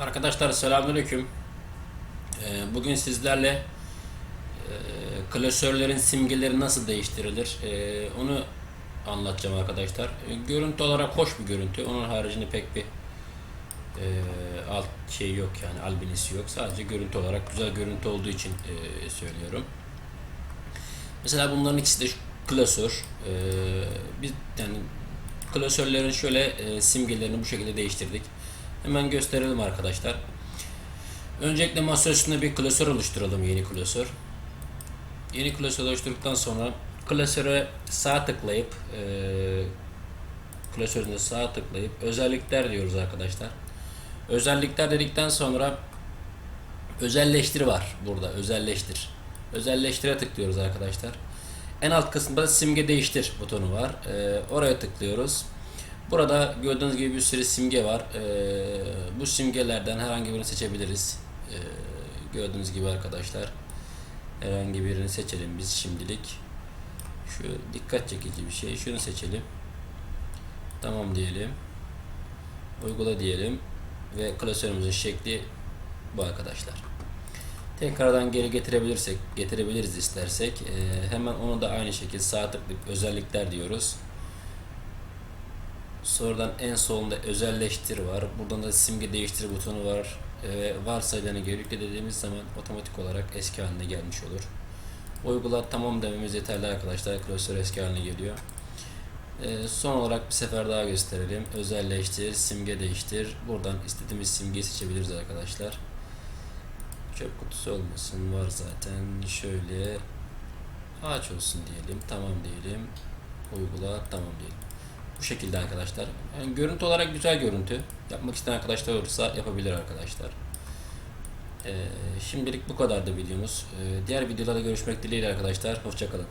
Arkadaşlar selamünaleyküm. Ee, Bugün sizlerle e, klasörlerin simgeleri nasıl değiştirilir ee, onu anlatacağım arkadaşlar. Ee, Görüntü olarak hoş bir görüntü. Onun haricinde pek bir e, alt şey yok yani albinisi yok. Sadece görüntü olarak güzel görüntü olduğu için e, söylüyorum. Mesela bunların ikisi de klasör. Biz yani klasörlerin şöyle e, simgelerini bu şekilde değiştirdik. Hemen gösterelim arkadaşlar. Öncelikle masa üstünde bir klasör oluşturalım yeni klasör. Yeni klasör oluşturduktan sonra klasöre sağ tıklayıp e, klasöründe sağ tıklayıp özellikler diyoruz arkadaşlar. Özellikler dedikten sonra özelleştir var burada özelleştir. Özelleştire tıklıyoruz arkadaşlar. En alt kısımda da simge değiştir butonu var. E, oraya tıklıyoruz. Burada gördüğünüz gibi bir sürü simge var. Ee, bu simgelerden herhangi birini seçebiliriz. Ee, gördüğünüz gibi arkadaşlar. Herhangi birini seçelim biz şimdilik. Şu dikkat çekici bir şey. Şunu seçelim. Tamam diyelim. Uygula diyelim. Ve klasörümüzün şekli bu arkadaşlar. Tekrardan geri getirebilirsek, getirebiliriz istersek. Ee, hemen onu da aynı şekilde sağ tıklayıp özellikler diyoruz. Sonradan en solunda özelleştir var. Buradan da simge değiştir butonu var. Ee, varsayılanı geri yükle dediğimiz zaman otomatik olarak eski haline gelmiş olur. Uygula tamam dememiz yeterli arkadaşlar. Klasör eski haline geliyor. Ee, son olarak bir sefer daha gösterelim. Özelleştir, simge değiştir. Buradan istediğimiz simgeyi seçebiliriz arkadaşlar. Çöp kutusu olmasın var zaten. Şöyle ağaç olsun diyelim. Tamam diyelim. Uygula tamam diyelim. Bu şekilde arkadaşlar. Yani görüntü olarak güzel görüntü. Yapmak isteyen arkadaşlar olursa yapabilir arkadaşlar. Ee, şimdilik bu kadardı videomuz. Ee, diğer videolarda görüşmek dileğiyle arkadaşlar. Hoşçakalın.